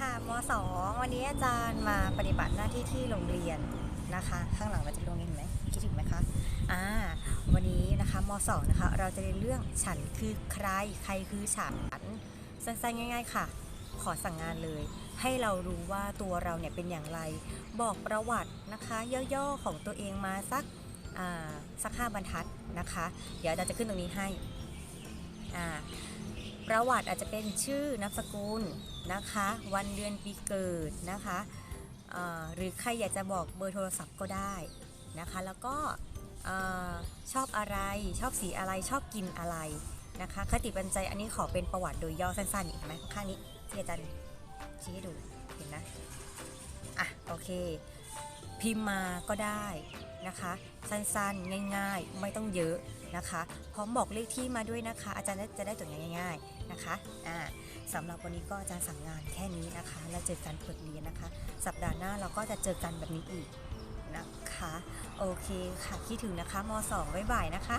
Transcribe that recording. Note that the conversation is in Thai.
ค่ะม .2 วันนี้อาจารย์มาปฏิบัติหน้าที่ที่โรงเรียนนะคะ ข้างหลังเราจะโรงเรียนเห็นไหมคิดถึงไหมคะอ่าวันนี้นะคะม .2 นะคะเราจะเรียนเรื่องฉันคือใครใครคือฉันสั้นๆง่าย ๆ ค่ะ ขอสั่งงานเลย ให้เรารู้ว่าตัวเราเนี่ยเป็นอย่างไร บอกประวัตินะคะย่อๆของตัวเองมาสักอ่าสักห้าบรรทัดนะคะ เดี๋ยวอาจารย์จะขึ้นตรงนี้ให้อ่า ประวัติอาจจะเป็นชื่อนามสกุลนะคะ วันเดือนปีเกิดนะคะหรือใครอยากจะบอกเบอร์โทรศัพท์ก็ได้นะคะ แล้วก็ชอบอะไรชอบสีอะไรชอบกินอะไรนะคะคติปัญญอันนี้ขอเป็นประวัติโดยย่อสั้นๆอีกไหมข้างนี้ที่อาจารย์ชี้ให้ดูเห็นนะอะโอเค พิมพ์มาก็ได้ นะคะ สั้นๆ ง่ายๆ ไม่ต้องเยอะนะคะ พร้อมบอกเลขที่มาด้วยนะคะ อาจารย์จะได้ตัวง่ายๆนะคะอ่าสำหรับวันนี้ก็อาจารย์สั่งงานแค่นี้นะคะ แล้วเจอกันเปิดเรียนนะคะ สัปดาห์หน้าเราก็จะเจอกันแบบนี้อีกนะคะ โอเคค่ะคิดถึงนะคะม .2 บ๊ายบายนะคะ